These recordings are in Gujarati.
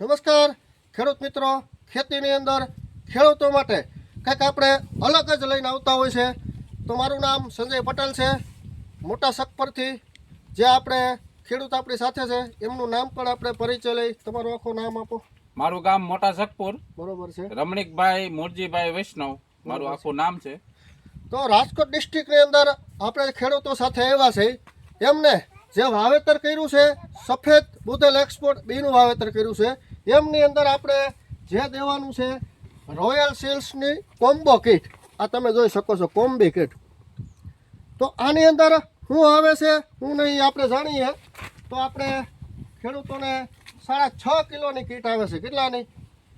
નમસ્કાર. ખેડૂત મિત્રો ખેતીની અંદર ખેડૂતો માટે કંઈક આપણે અલગ જ લઈને આવતા હોય છે. તો મારું નામ સંજય પટેલ છે. મોટા શક પરથી જે આપણે ખેડૂત આપણી સાથે છે એમનું નામ પણ આપણે પરિચય લઈ તમારું આખું નામ આપો. મારું ગામ મોટા શકપુર. બરોબર છે. રમણીકભાઈ મોરજીભાઈ વૈષ્ણવ મારું આખું નામ છે. તો રાજકોટ ડિસ્ટ્રિક્ટની અંદર આપણે ખેડૂતો સાથે આવ્યા છે. એમને જે વાવેતર કર્યું છે, સફેદ બુધેલ એક્સપોર્ટ બીનું વાવેતર કર્યું છે, એમની અંદર આપણે જે દેવાનું છે રોયલ સિલ્સની કોમ્બો કીટ. આ તમે જોઈ શકો છો, કોમ્બી કીટ. તો આની અંદર શું આવે છે શું નહીં આપણે જાણીએ. તો આપણે ખેડૂતોને સાડા છ કિલોની કીટ આવે છે, કેટલાની?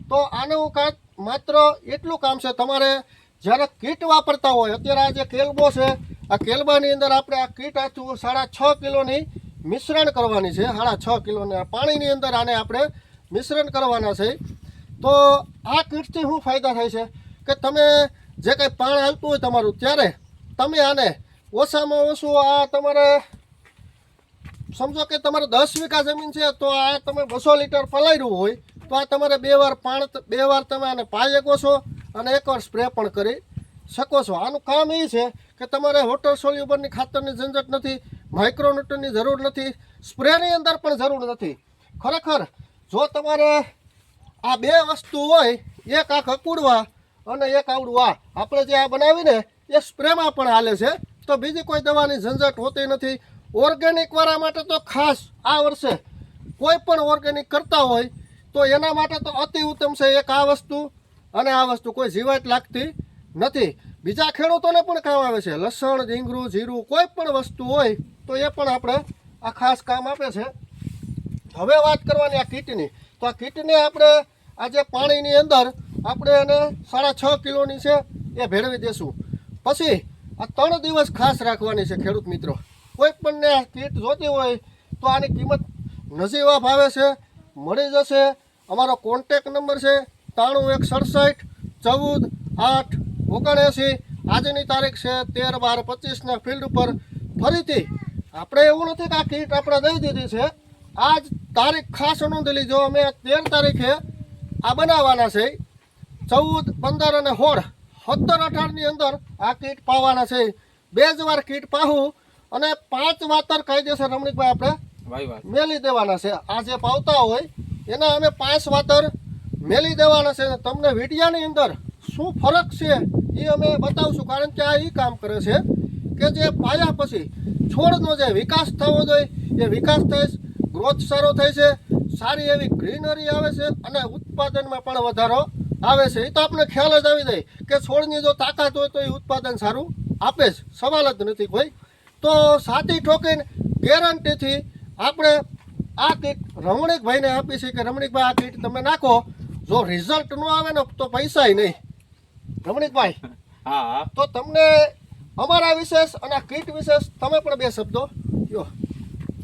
તો આનું કાંઈક માત્ર એટલું કામ છે, તમારે જ્યારે કીટ વાપરતા હોય, અત્યારે આ જે કેલ્બો છે આ કેલબાની અંદર આપણે આ કીટ આથું સાડા છ કિલોની મિશ્રણ કરવાની છે. સાડા છ કિલોની આ પાણીની અંદર આને આપણે મિશ્રણ કરવાના છે. તો આ કીટથી શું ફાયદા થાય છે? કે તમે જે કંઈ પાણી હાલતું હોય તમારું, ત્યારે તમે આને ઓછામાં ઓછું આ તમારે સમજો કે તમારે દસ વીઘા જમીન છે, તો આ તમે બસો લીટર પલાયરું હોય, તો આ તમારે બે વાર પાણ બે વાર તમે આને પાઈ શકો છો અને એકવાર સ્પ્રે પણ કરી શકો છો. આનું કામ એ છે કે તમારે વોટર સોલ્યુબલની ખાતરની ઝંઝટ નથી માઇક્રોન્યુટનની જરૂર નથી, સ્પ્રેની અંદર પણ જરૂર નથી. ખરેખર, જો તમારે આ બે વસ્તુ હોય, એક આ કકુડવા અને એક આવડું આ આપણે જે આ બનાવીને, એ સ્પ્રેમાં પણ હાલે છે, તો બીજી કોઈ દવાની ઝંઝટ હોતી નથી. ઓર્ગેનિક વાળા માટે તો ખાસ આ વર્ષે કોઈ પણ ઓર્ગેનિક કરતા હોય, તો એના માટે તો અતિ ઉત્તમ છે એક આ વસ્તુ, અને આ વસ્તુ કોઈ જીવાત લાગતી નથી. બીજા ખેડૂતોને પણ કામ આવે છે. લસણ ઝીંગરું જીરું, કોઈ પણ વસ્તુ હોય, તો એ પણ આપણે આ ખાસ કામ આપે છે. હવે વાત કરવાની આ કીટની. તો આ કીટને આપણે આજે પાણીની અંદર આપણે એને સાડા છ કિલોની છે એ ભેળવી દેશું. પછી આ ત્રણ દિવસ ખાસ રાખવાની છે ખેડૂત મિત્રો. કોઈ પણને કીટ જોતી હોય તો આની કિંમત નજીવા ભાવે છે, મળી જશે. અમારો કોન્ટેક નંબર છે ત્રાણું એક સડસઠ, ચૌદ, આઠ ઓગણએંસી આજની તારીખ છે તેર બાર પચીસના ફિલ્ડ ઉપર. ફરીથી આપણે એવું નથી કે આ કીટ આપણે દઈ દીધી છે. આજ તારીખ ખાસ નોંધી લીધો અમે તેર તારીખે આ બનાવવાના છે. ચૌદ પંદર અને સોળ સત્તર અઢારની અંદર આ કીટ પાવાના છે. બે જ વાર કીટ પાહું અને પાંચ વાતર કાયદેસર રમણીકભાઈ આપણે મેલી દેવાના છે. આ જે પાવતા હોય એના અમે પાંચ વાતર મેલી દેવાના છે. તમને વિડિયાની અંદર શું ફરક છે એ અમે બતાવશું. કારણ કે આ એ કામ કરે છે કે જે પાયા પછી છોડનો જે વિકાસ થવો જોઈએ, એ વિકાસ થાય ગ્રોથ સારો થાય છે, સારી એવી ગ્રીનરી આવે છે અને ઉત્પાદનમાં પણ વધારો આવે છે. એ તો આપણે ખ્યાલ જ આવી જાય કે છોડની જો તાકાત હોય તો એ ઉત્પાદન સારું આપે જ. સવાલ જ નથી કોઈ. તો સાતી ઠોકીને ગેરંટીથી આપણે આ કીટ રમણીકભાઈને આપી છે કે રમણીકભાઈ, આ કીટ તમે નાખો. જો રિઝલ્ટ ન આવે ને તો પૈસાય નહીં. રમણીકભાઈ હા. તો તમને અમારા વિશેષ અને કીટ વિશેષ તમે પણ બે શબ્દો જો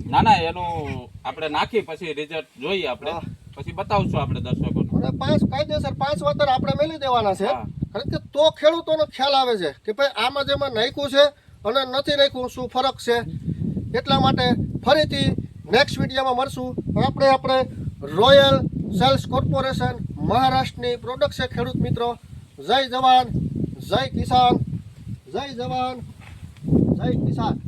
ના ના એનું આપણે નાખી પછી રિઝલ્ટ જોઈએ આપણે. પછી બતાવશું આપણે દર્શકોને. અને પાંચ કાયદેસર પાંચ વાતર આપણે મેલી દેવાના છે. કારણ કે તો ખેડૂતોનો ખ્યાલ આવે છે કે ભાઈ આમાં જેમાં નાખ્યું છે અને નથી નાખ્યું શું ફરક છે? એટલા માટે ફરીથી નેક્સ્ટ વિડીયોમાં મળશું. આપણે આપણે રોયલ સેલ્સ કોર્પોરેશન મહારાષ્ટ્રની પ્રોડક્ટ છે ખેડૂત મિત્રો. જય જવાન જય કિસાન જય જવાન જય કિસાન.